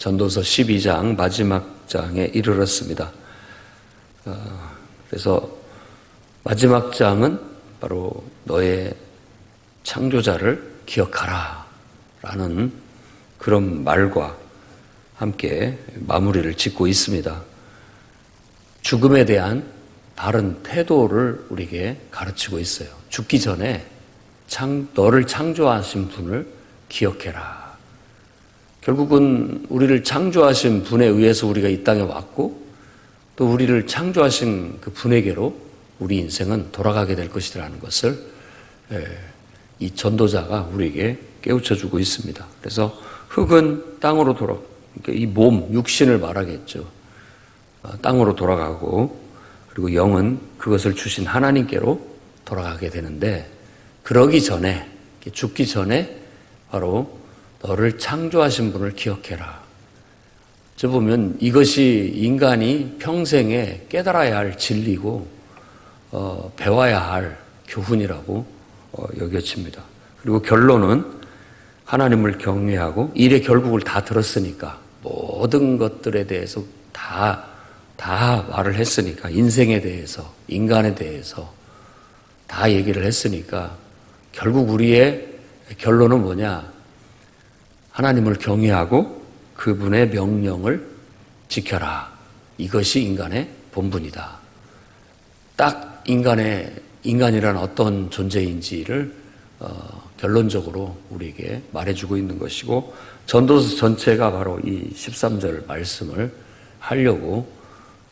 전도서 12장 마지막 장에 이르렀습니다. 어, 그래서 마지막 장은 바로 너의 창조자를 기억하라 라는 그런 말과 함께 마무리를 짓고 있습니다. 죽음에 대한 바른 태도를 우리에게 가르치고 있어요. 죽기 전에 창, 너를 창조하신 분을 기억해라. 결국은 우리를 창조하신 분에 의해서 우리가 이 땅에 왔고 또 우리를 창조하신 그 분에게로 우리 인생은 돌아가게 될 것이라는 것을 예, 이 전도자가 우리에게 깨우쳐 주고 있습니다. 그래서 흙은 땅으로 돌아, 그러니까 이 몸, 육신을 말하겠죠. 어, 땅으로 돌아가고 그리고 영은 그것을 주신 하나님께로 돌아가게 되는데 그러기 전에 죽기 전에 바로 너를 창조하신 분을 기억해라. 저 보면 이것이 인간이 평생에 깨달아야 할 진리고 어, 배워야 할 교훈이라고 어, 여겨집니다. 그리고 결론은 하나님을 경외하고 일의 결국을 다 들었으니까 모든 것들에 대해서 다, 다 말을 했으니까 인생에 대해서, 인간에 대해서 다 얘기를 했으니까 결국 우리의 결론은 뭐냐? 하나님을 경외하고 그분의 명령을 지켜라. 이것이 인간의 본분이다. 딱 인간의 인간이란 어떤 존재인지를 어, 결론적으로 우리에게 말해주고 있는 것이고 전도서 전체가 바로 이 13절 말씀을 하려고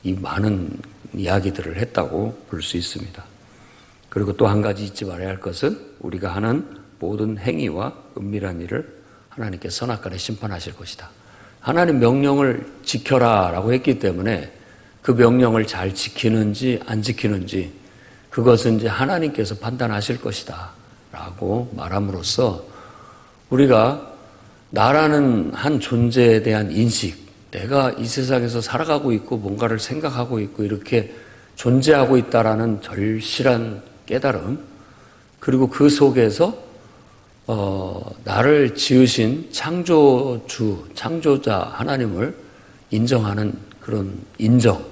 이 많은 이야기들을 했다고 볼 수 있습니다. 그리고 또 한 가지 잊지 말아야 할 것은 우리가 하는 모든 행위와 은밀한 일을 하나님께 선악간에 심판하실 것이다. 하나님 명령을 지켜라 라고 했기 때문에 그 명령을 잘 지키는지 안 지키는지 그것은 이제 하나님께서 판단하실 것이다 라고 말함으로써 우리가 나라는 한 존재에 대한 인식, 내가 이 세상에서 살아가고 있고 뭔가를 생각하고 있고 이렇게 존재하고 있다라는 절실한 깨달음, 그리고 그 속에서 어, 나를 지으신 창조주, 창조자 하나님을 인정하는 그런 인정.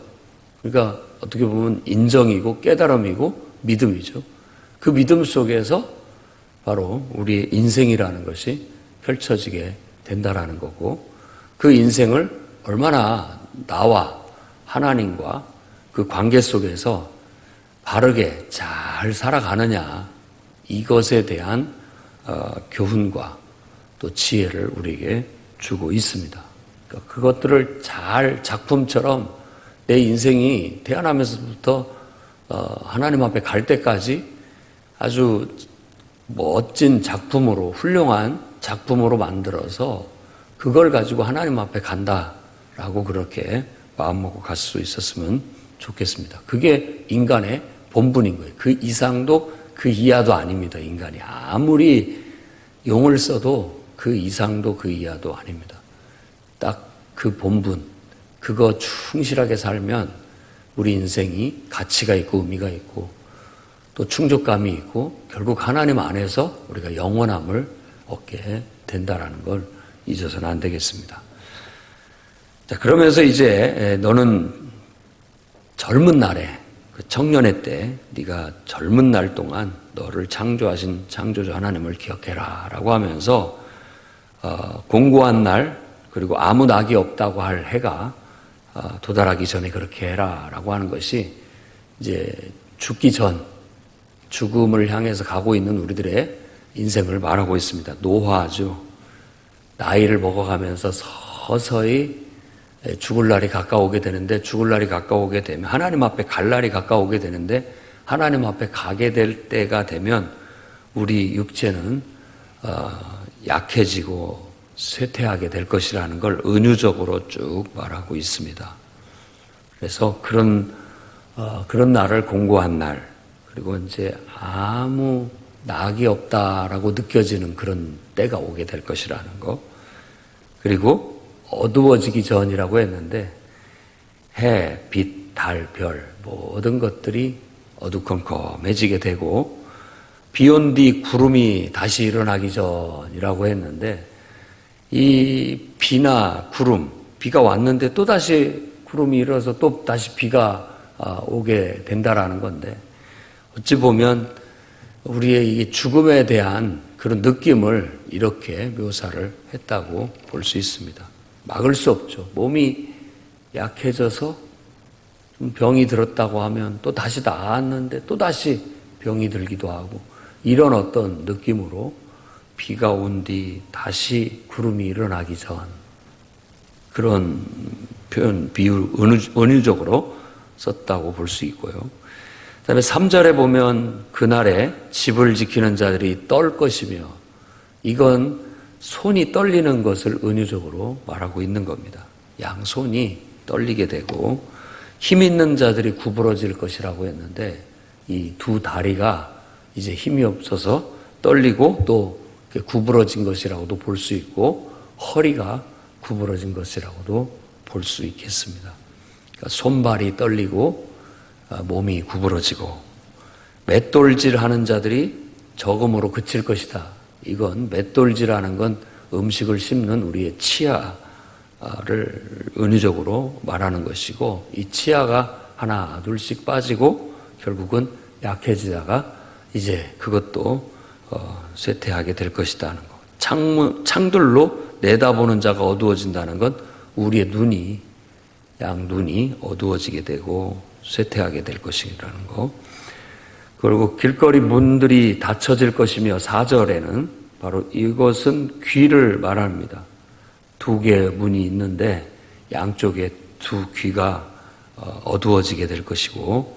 그러니까 어떻게 보면 인정이고 깨달음이고 믿음이죠. 그 믿음 속에서 바로 우리의 인생이라는 것이 펼쳐지게 된다라는 거고 그 인생을 얼마나 나와 하나님과 그 관계 속에서 바르게 잘 살아가느냐 이것에 대한 어, 교훈과 또 지혜를 우리에게 주고 있습니다. 그러니까 그것들을 잘 작품처럼 내 인생이 태어나면서부터 어, 하나님 앞에 갈 때까지 아주 멋진 작품으로 훌륭한 작품으로 만들어서 그걸 가지고 하나님 앞에 간다라고 그렇게 마음 먹고 갈 수 있었으면 좋겠습니다. 그게 인간의 본분인 거예요. 그 이상도 그 이하도 아닙니다. 인간이 아무리 용을 써도 그 이상도 그 이하도 아닙니다. 딱 그 본분, 그거 충실하게 살면 우리 인생이 가치가 있고 의미가 있고 또 충족감이 있고 결국 하나님 안에서 우리가 영원함을 얻게 된다라는 걸 잊어서는 안 되겠습니다. 자, 그러면서 이제 너는 젊은 날에 그 청년의 때 네가 젊은 날 동안 너를 창조하신 창조주 하나님을 기억해라 라고 하면서 어, 공고한 날 그리고 아무 낙이 없다고 할 해가 어, 도달하기 전에 그렇게 해라 라고 하는 것이 이제 죽기 전 죽음을 향해서 가고 있는 우리들의 인생을 말하고 있습니다. 노화죠. 나이를 먹어가면서 서서히 죽을 날이 가까우게 되는데 죽을 날이 가까우게 되면 하나님 앞에 갈 날이 가까우게 되는데 하나님 앞에 가게 될 때가 되면 우리 육체는 어, 약해지고 쇠퇴하게 될 것이라는 걸 은유적으로 쭉 말하고 있습니다. 그래서 그런 어, 그런 날을 공고한 날 그리고 이제 아무 낙이 없다라고 느껴지는 그런 때가 오게 될 것이라는 거 그리고 어두워지기 전이라고 했는데 해, 빛, 달, 별 모든 것들이 어두컴컴해지게 되고 비 온 뒤 구름이 다시 일어나기 전이라고 했는데 이 비나 구름, 비가 왔는데 또 다시 구름이 일어서 또 다시 비가 아, 오게 된다라는 건데 어찌 보면 우리의 이 죽음에 대한 그런 느낌을 이렇게 묘사를 했다고 볼 수 있습니다. 막을 수 없죠. 몸이 약해져서 좀 병이 들었다고 하면 또 다시 나았는데 또 다시 병이 들기도 하고 이런 어떤 느낌으로 비가 온 뒤 다시 구름이 일어나기 전 그런 표현 비유 은유, 은유 적으로 썼다고 볼 수 있고요. 그다음에 3절에 보면 그날에 집을 지키는 자들이 떨 것이며 이건 손이 떨리는 것을 은유적으로 말하고 있는 겁니다. 양손이 떨리게 되고 힘 있는 자들이 구부러질 것이라고 했는데 이 두 다리가 이제 힘이 없어서 떨리고 또 구부러진 것이라고도 볼 수 있고 허리가 구부러진 것이라고도 볼 수 있겠습니다. 그러니까 손발이 떨리고 아, 몸이 구부러지고 맷돌질 하는 자들이 적음으로 그칠 것이다. 이건 맷돌질하는 건 음식을 씹는 우리의 치아를 은유적으로 말하는 것이고 이 치아가 하나 둘씩 빠지고 결국은 약해지다가 이제 그것도 어, 쇠퇴하게 될 것이다는 거. 창문 창들로 내다보는 자가 어두워진다는 건 우리의 눈이 양 눈이 어두워지게 되고 쇠퇴하게 될 것이라는 거. 그리고 길거리 문들이 닫혀질 것이며 4절에는 바로 이것은 귀를 말합니다. 두 개의 문이 있는데 양쪽에 두 귀가 어, 어두워지게 될 것이고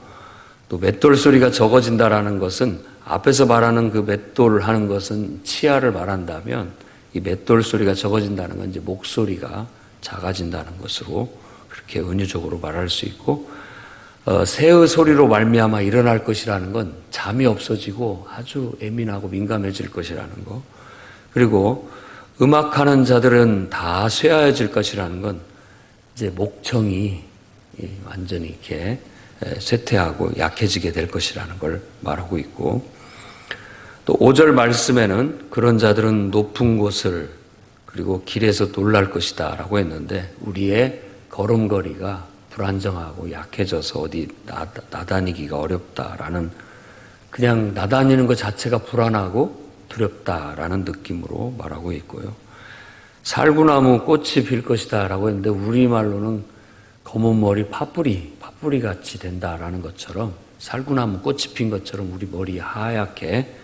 또 맷돌 소리가 적어진다라는 것은 앞에서 말하는 그 맷돌 하는 것은 치아를 말한다면 이 맷돌 소리가 적어진다는 건 이제 목소리가 작아진다는 것으로 그렇게 은유적으로 말할 수 있고 어, 새의 소리로 말미암아 일어날 것이라는 건 잠이 없어지고 아주 예민하고 민감해질 것이라는 거. 그리고 음악하는 자들은 다 쇠하여질 것이라는 건 이제 목청이 완전히 이렇게 쇠퇴하고 약해지게 될 것이라는 걸 말하고 있고 또 5절 말씀에는 그런 자들은 높은 곳을 그리고 길에서 놀랄 것이다 라고 했는데 우리의 걸음걸이가 불안정하고 약해져서 어디 나다니기가 어렵다라는 그냥 나다니는 것 자체가 불안하고 두렵다라는 느낌으로 말하고 있고요. 살구나무 꽃이 필 것이다 라고 했는데 우리말로는 검은 머리 파뿌리, 파뿌리 같이 된다라는 것처럼 살구나무 꽃이 핀 것처럼 우리 머리 하얗게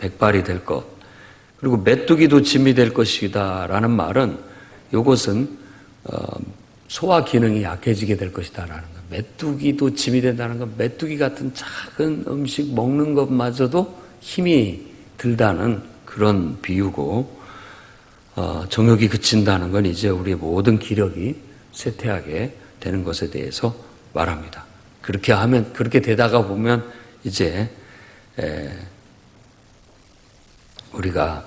백발이 될 것. 그리고 메뚜기도 짐이 될 것이다라는 말은 이것은 어, 소화 기능이 약해지게 될 것이다라는 것. 메뚜기도 짐이 된다는 건 메뚜기 같은 작은 음식 먹는 것마저도 힘이 들다는 그런 비유고 어, 정욕이 그친다는 건 이제 우리의 모든 기력이 쇠퇴하게 되는 것에 대해서 말합니다. 그렇게 하면 그렇게 되다가 보면 이제 에, 우리가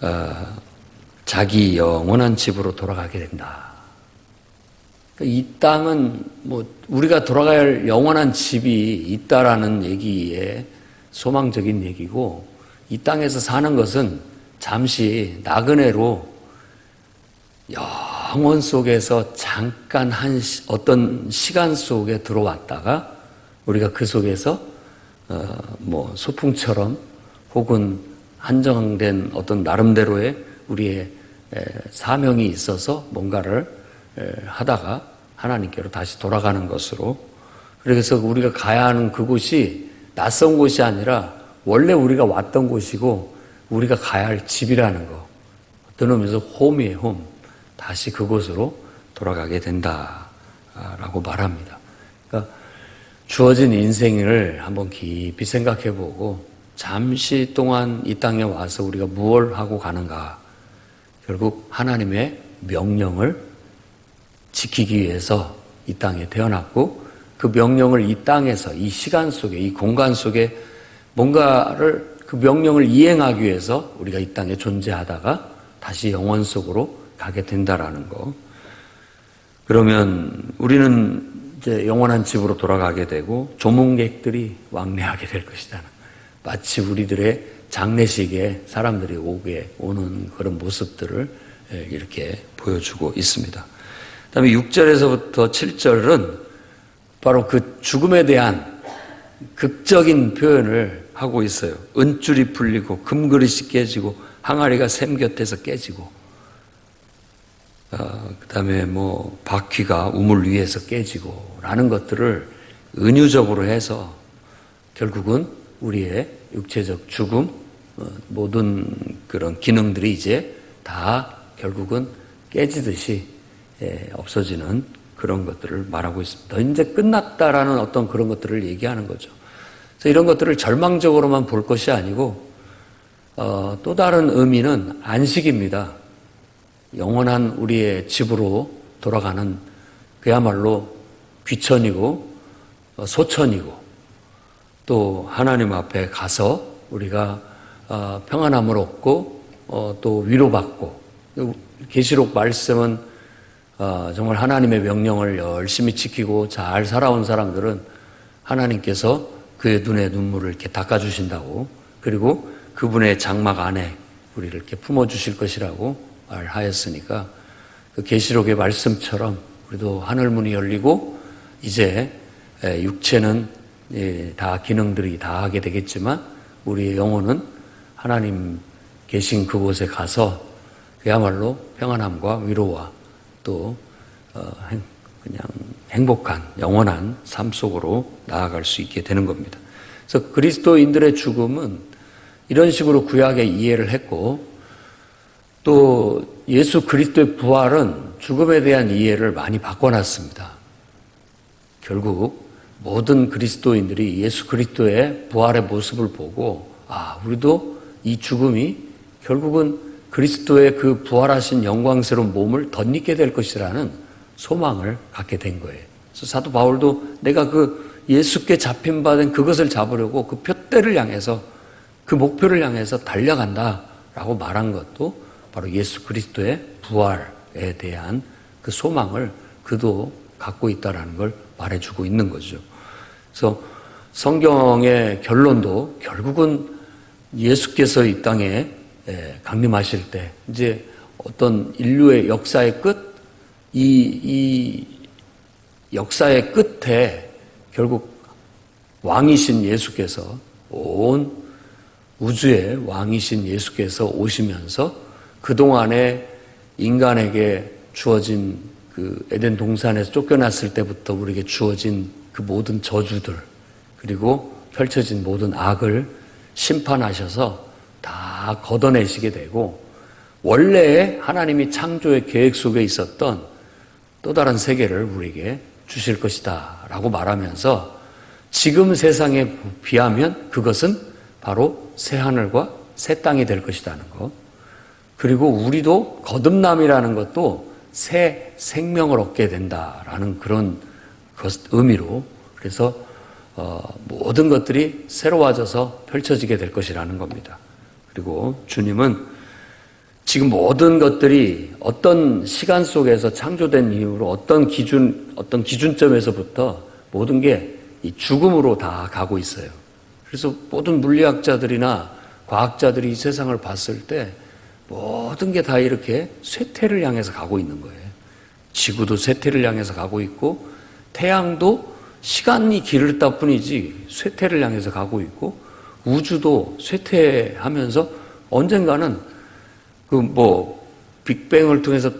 어, 자기 영원한 집으로 돌아가게 된다. 그러니까 이 땅은 뭐 우리가 돌아가야 할 영원한 집이 있다라는 얘기에 소망적인 얘기고 이 땅에서 사는 것은 잠시 나그네로 영원 속에서 잠깐 한 어떤 시간 속에 들어왔다가 우리가 그 속에서 어 뭐 소풍처럼 혹은 한정된 어떤 나름대로의 우리의 사명이 있어서 뭔가를 하다가 하나님께로 다시 돌아가는 것으로 그래서 우리가 가야 하는 그곳이 낯선 곳이 아니라 원래 우리가 왔던 곳이고 우리가 가야 할 집이라는 거. 어떤 의미에서 홈이에요, 홈. 다시 그곳으로 돌아가게 된다라고 말합니다. 그러니까 주어진 인생을 한번 깊이 생각해 보고 잠시 동안 이 땅에 와서 우리가 무엇을 하고 가는가? 결국 하나님의 명령을 지키기 위해서 이 땅에 태어났고 그 명령을 이 땅에서 이 시간 속에 이 공간 속에 뭔가를 그 명령을 이행하기 위해서 우리가 이 땅에 존재하다가 다시 영원 속으로 가게 된다라는 거. 그러면 우리는 이제 영원한 집으로 돌아가게 되고 조문객들이 왕래하게 될 것이다. 마치 우리들의 장례식에 사람들이 오게 오는 그런 모습들을 예, 이렇게 보여주고 있습니다. 그다음에 6절에서부터 7절은 바로 그 죽음에 대한 극적인 표현을 하고 있어요. 은줄이 풀리고 금그릇이 깨지고 항아리가 샘 곁에서 깨지고 어, 그 다음에 뭐 바퀴가 우물 위에서 깨지고 라는 것들을 은유적으로 해서 결국은 우리의 육체적 죽음 어, 모든 그런 기능들이 이제 다 결국은 깨지듯이 예, 없어지는 그런 것들을 말하고 있습니다. 이제 끝났다라는 어떤 그런 것들을 얘기하는 거죠. 그래서 이런 것들을 절망적으로만 볼 것이 아니고 어, 또 다른 의미는 안식입니다. 영원한 우리의 집으로 돌아가는 그야말로 귀천이고 어, 소천이고 또 하나님 앞에 가서 우리가 어, 평안함을 얻고 어, 또 위로받고 계시록 말씀은 어, 정말 하나님의 명령을 열심히 지키고 잘 살아온 사람들은 하나님께서 그의 눈에 눈물을 이렇게 닦아주신다고. 그리고 그분의 장막 안에 우리를 이렇게 품어주실 것이라고 말하였으니까 그 계시록의 말씀처럼 우리도 하늘 문이 열리고 이제 에, 육체는 예, 다 기능들이 다 하게 되겠지만 우리의 영혼은 하나님 계신 그곳에 가서 그야말로 평안함과 위로와 또 어, 행- 그냥 행복한 영원한 삶 속으로 나아갈 수 있게 되는 겁니다. 그래서 그리스도인들의 죽음은 이런 식으로 구약에 이해를 했고 또 예수 그리스도의 부활은 죽음에 대한 이해를 많이 바꿔놨습니다. 결국 모든 그리스도인들이 예수 그리스도의 부활의 모습을 보고 아 우리도 이 죽음이 결국은 그리스도의 그 부활하신 영광스러운 몸을 덧입게 될 것이라는 소망을 갖게 된 거예요. 그래서 사도 바울도 내가 그 예수께 잡힌 바된 그것을 잡으려고 그 표대를 향해서 그 목표를 향해서 달려간다라고 말한 것도 바로 예수 그리스도의 부활에 대한 그 소망을 그도 갖고 있다라는 걸 말해주고 있는 거죠. 그래서 성경의 결론도 결국은 예수께서 이 땅에 예, 강림하실 때 이제 어떤 인류의 역사의 끝, 이, 이 역사의 끝에 결국 왕이신 예수께서 온 우주의 왕이신 예수께서 오시면서 그동안에 인간에게 주어진 그 에덴 동산에서 쫓겨났을 때부터 우리에게 주어진 그 모든 저주들 그리고 펼쳐진 모든 악을 심판하셔서 다 걷어내시게 되고 원래 하나님이 창조의 계획 속에 있었던 또 다른 세계를 우리에게 주실 것이다 라고 말하면서 지금 세상에 비하면 그것은 바로 새 하늘과 새 땅이 될 것이라는 것. 그리고 우리도 거듭남이라는 것도 새 생명을 얻게 된다라는 그런 것, 의미로 그래서 어, 모든 것들이 새로워져서 펼쳐지게 될 것이라는 겁니다. 그리고 주님은 지금 모든 것들이 어떤 시간 속에서 창조된 이후로 어떤 기준, 어떤 기준점에서부터 모든 게 이 죽음으로 다 가고 있어요. 그래서 모든 물리학자들이나 과학자들이 이 세상을 봤을 때 모든 게 다 이렇게 쇠퇴를 향해서 가고 있는 거예요. 지구도 쇠퇴를 향해서 가고 있고 태양도 시간이 길었다 뿐이지 쇠퇴를 향해서 가고 있고 우주도 쇠퇴하면서 언젠가는 그 뭐 빅뱅을 통해서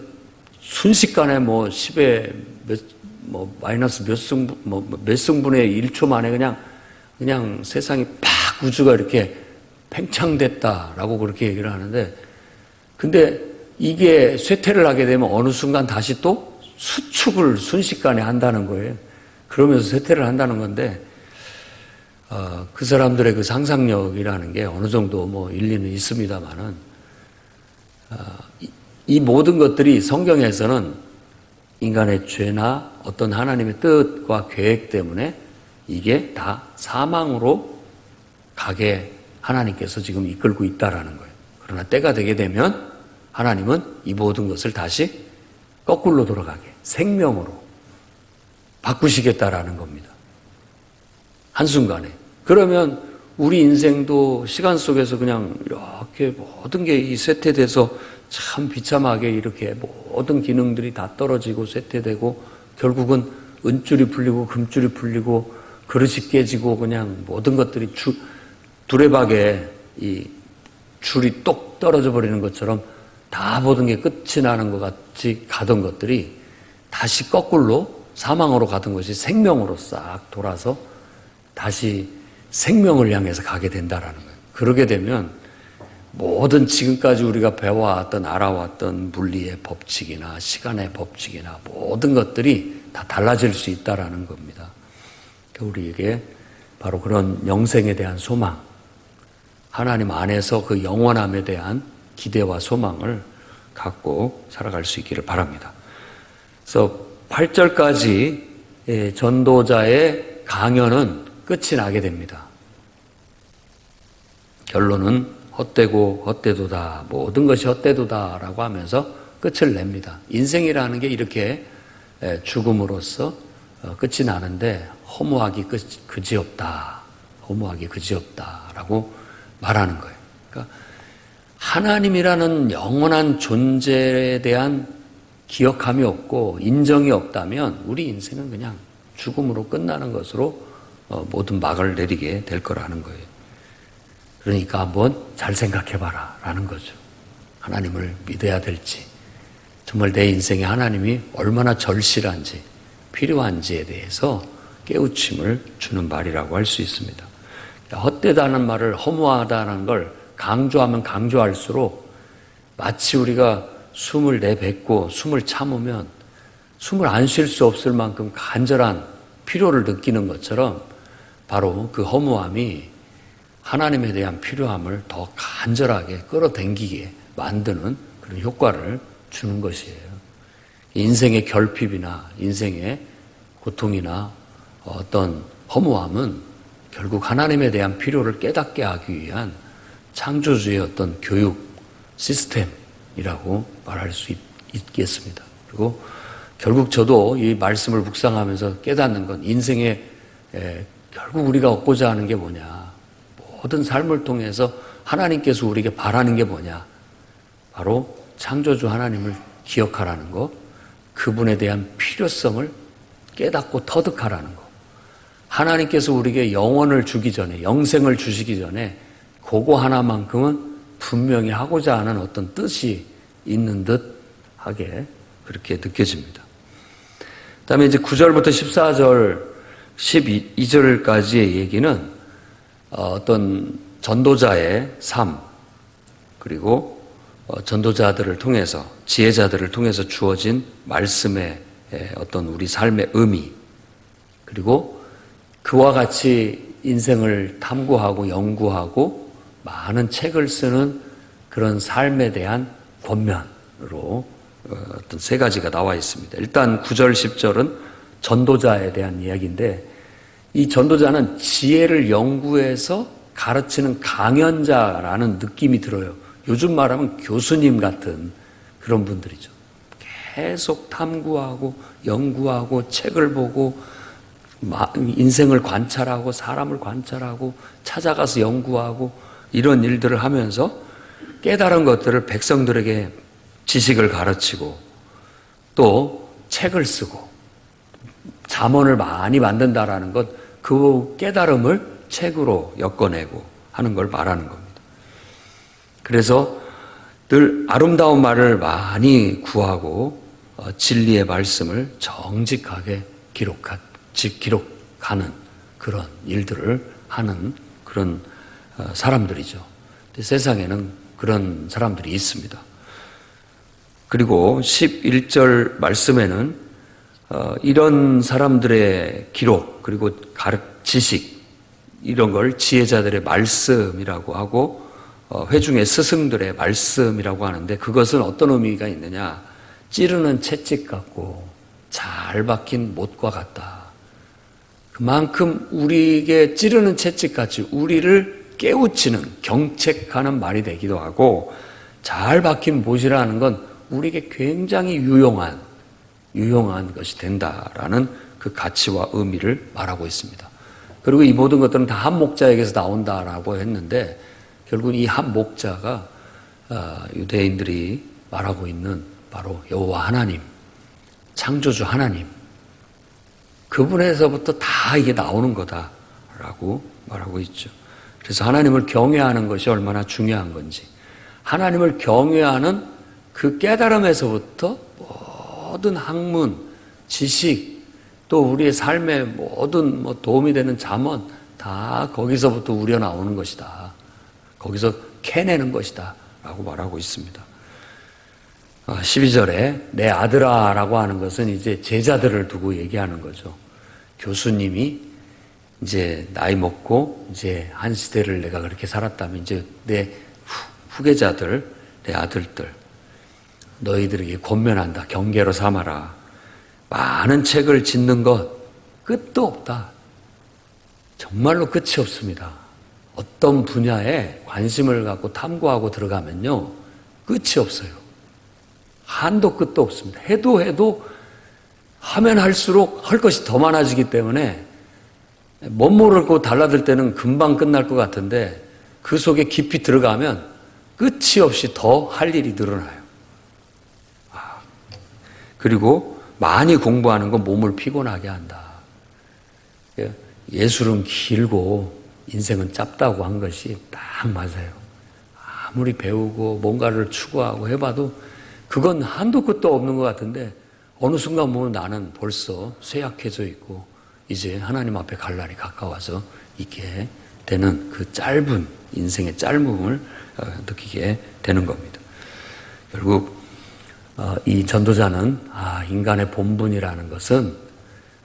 순식간에 뭐 10의 몇, 뭐 마이너스 몇 승분, 뭐몇 승분의 1초 만에 그냥 그냥 세상이 팍 우주가 이렇게 팽창됐다라고 그렇게 얘기를 하는데 근데 이게 쇠퇴를 하게 되면 어느 순간 다시 또 수축을 순식간에 한다는 거예요. 그러면서 쇠퇴를 한다는 건데 어, 그 사람들의 그 상상력이라는 게 어느 정도 뭐 일리는 있습니다만은 어, 이, 이 모든 것들이 성경에서는 인간의 죄나 어떤 하나님의 뜻과 계획 때문에 이게 다 사망으로 가게 하나님께서 지금 이끌고 있다라는 거예요. 그러나 때가 되게 되면 하나님은 이 모든 것을 다시 거꾸로 돌아가게 생명으로 바꾸시겠다라는 겁니다. 한순간에. 그러면 우리 인생도 시간 속에서 그냥 이렇게 모든 게 이 쇠퇴돼서 참 비참하게 이렇게 모든 기능들이 다 떨어지고 쇠퇴되고 결국은 은줄이 풀리고 금줄이 풀리고 그릇이 깨지고 그냥 모든 것들이 주, 두레박에 이 줄이 똑 떨어져 버리는 것처럼 다 모든 게 끝이 나는 것 같이 가던 것들이 다시 거꾸로 사망으로 가던 것이 생명으로 싹 돌아서 다시 생명을 향해서 가게 된다라는 거예요. 그러게 되면 모든 지금까지 우리가 배워왔던 알아왔던 물리의 법칙이나 시간의 법칙이나 모든 것들이 다 달라질 수 있다라는 겁니다. 우리에게 바로 그런 영생에 대한 소망, 하나님 안에서 그 영원함에 대한 기대와 소망을 갖고 살아갈 수 있기를 바랍니다. 그래서 8절까지 예, 전도자의 강연은 끝이 나게 됩니다. 결론은 헛되고 헛되도다. 모든 것이 헛되도다라고 하면서 끝을 냅니다. 인생이라는 게 이렇게 예, 죽음으로써 어, 끝이 나는데 허무하기 그지없다. 허무하기 그지없다라고 말하는 거예요. 그러니까 하나님이라는 영원한 존재에 대한 기억함이 없고 인정이 없다면 우리 인생은 그냥 죽음으로 끝나는 것으로 어, 모든 막을 내리게 될 거라는 거예요. 그러니까 한번 잘 생각해 봐라 라는 거죠. 하나님을 믿어야 될지, 정말 내 인생에 하나님이 얼마나 절실한지, 필요한지에 대해서 깨우침을 주는 말이라고 할 수 있습니다. 헛되다는 말을 허무하다는 걸 강조하면 강조할수록 마치 우리가 숨을 내뱉고 숨을 참으면 숨을 안 쉴 수 없을 만큼 간절한 필요를 느끼는 것처럼 바로 그 허무함이 하나님에 대한 필요함을 더 간절하게 끌어당기게 만드는 그런 효과를 주는 것이에요. 인생의 결핍이나 인생의 고통이나 어떤 허무함은 결국 하나님에 대한 필요를 깨닫게 하기 위한 창조주의 어떤 교육 시스템이라고 말할 수 있, 겠습니다 그리고 결국 저도 이 말씀을 묵상하면서 깨닫는 건 인생에 에, 결국 우리가 얻고자 하는 게 뭐냐. 모든 삶을 통해서 하나님께서 우리에게 바라는 게 뭐냐. 바로 창조주 하나님을 기억하라는 것, 그분에 대한 필요성을 깨닫고 터득하라는 것. 하나님께서 우리에게 영원을 주기 전에, 영생을 주시기 전에, 그거 하나만큼은 분명히 하고자 하는 어떤 뜻이 있는 듯 하게 그렇게 느껴집니다. 그 다음에 이제 9절부터 14절, 12절까지의 얘기는 어, 어떤 전도자의 삶, 그리고 어, 전도자들을 통해서, 지혜자들을 통해서 주어진 말씀의 어떤 우리 삶의 의미, 그리고 그와 같이 인생을 탐구하고 연구하고 많은 책을 쓰는 그런 삶에 대한 권면으로 어, 어떤 세 가지가 나와 있습니다. 일단 9절, 10절은 전도자에 대한 이야기인데 이 전도자는 지혜를 연구해서 가르치는 강연자라는 느낌이 들어요. 요즘 말하면 교수님 같은 그런 분들이죠. 계속 탐구하고 연구하고 책을 보고 인생을 관찰하고 사람을 관찰하고 찾아가서 연구하고 이런 일들을 하면서 깨달은 것들을 백성들에게 지식을 가르치고 또 책을 쓰고 잠언을 많이 만든다라는 것, 그 깨달음을 책으로 엮어내고 하는 걸 말하는 겁니다. 그래서 늘 아름다운 말을 많이 구하고 어, 진리의 말씀을 정직하게 기록하, 기록하는 그런 일들을 하는 그런 어, 사람들이죠. 세상에는 그런 사람들이 있습니다. 그리고 11절 말씀에는 어, 이런 사람들의 기록 그리고 지식 이런 걸 지혜자들의 말씀이라고 하고 어, 회중의 스승들의 말씀이라고 하는데 그것은 어떤 의미가 있느냐 찌르는 채찍 같고 잘 박힌 못과 같다. 그만큼 우리에게 찌르는 채찍 같이 우리를 깨우치는 경책하는 말이 되기도 하고 잘 박힌 못이라는 건 우리에게 굉장히 유용한 유용한 것이 된다라는 그 가치와 의미를 말하고 있습니다. 그리고 이 모든 것들은 다 한 목자에게서 나온다라고 했는데 결국 이 한 목자가 아, 유대인들이 말하고 있는 바로 여호와 하나님, 창조주 하나님, 그분에서부터 다 이게 나오는 거다라고 말하고 있죠. 그래서 하나님을 경외하는 것이 얼마나 중요한 건지, 하나님을 경외하는 그 깨달음에서부터 모든 학문, 지식, 또 우리의 삶에 모든 뭐 도움이 되는 잠언 다 거기서부터 우려 나오는 것이다. 거기서 캐내는 것이다. 라고 말하고 있습니다. 12절에 아, 내 아들아 라고 하는 것은 이제 제자들을 두고 얘기하는 거죠. 교수님이 이제 나이 먹고 이제 한 시대를 내가 그렇게 살았다면 이제 내 후, 계자들 내 아들들, 너희들에게 권면한다. 경계로 삼아라. 많은 책을 짓는 것 끝도 없다. 정말로 끝이 없습니다. 어떤 분야에 관심을 갖고 탐구하고 들어가면요. 끝이 없어요. 한도 끝도 없습니다. 해도 해도 하면 할수록 할 것이 더 많아지기 때문에 못 모르고 달라들 때는 금방 끝날 것 같은데 그 속에 깊이 들어가면 끝이 없이 더 할 일이 늘어나요. 아, 그리고 많이 공부하는 건 몸을 피곤하게 한다. 예, 예술은 길고 인생은 짧다고 한 것이 딱 맞아요. 아무리 배우고 뭔가를 추구하고 해봐도 그건 한도 끝도 없는 것 같은데 어느 순간 보면 나는 벌써 쇠약해져 있고 이제 하나님 앞에 갈 날이 가까워서 있게 되는 그 짧은 인생의 짧음을 어, 느끼게 되는 겁니다. 결국 어, 이 전도자는 아, 인간의 본분이라는 것은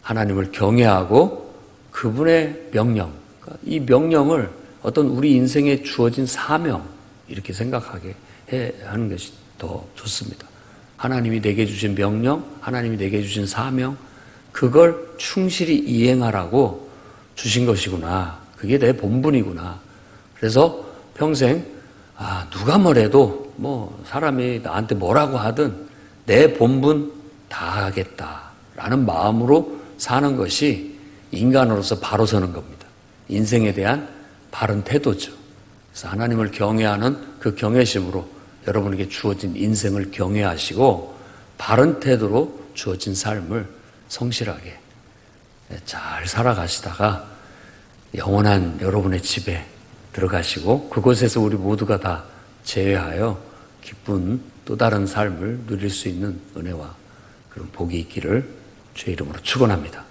하나님을 경외하고 그분의 명령, 그러니까 이 명령을 어떤 우리 인생에 주어진 사명 이렇게 생각하게 해 하는 것이 더 좋습니다. 하나님이 내게 주신 명령, 하나님이 내게 주신 사명, 그걸 충실히 이행하라고 주신 것이구나. 그게 내 본분이구나. 그래서 평생 아 누가 뭐래도 뭐 사람이 나한테 뭐라고 하든 내 본분 다 하겠다라는 마음으로 사는 것이 인간으로서 바로 서는 겁니다. 인생에 대한 바른 태도죠. 그래서 하나님을 경외하는 그 경외심으로 여러분에게 주어진 인생을 경외하시고 바른 태도로 주어진 삶을 성실하게 잘 살아가시다가 영원한 여러분의 집에 들어가시고 그곳에서 우리 모두가 다 제외하여 기쁜 또 다른 삶을 누릴 수 있는 은혜와 그런 복이 있기를 주의 이름으로 축원합니다.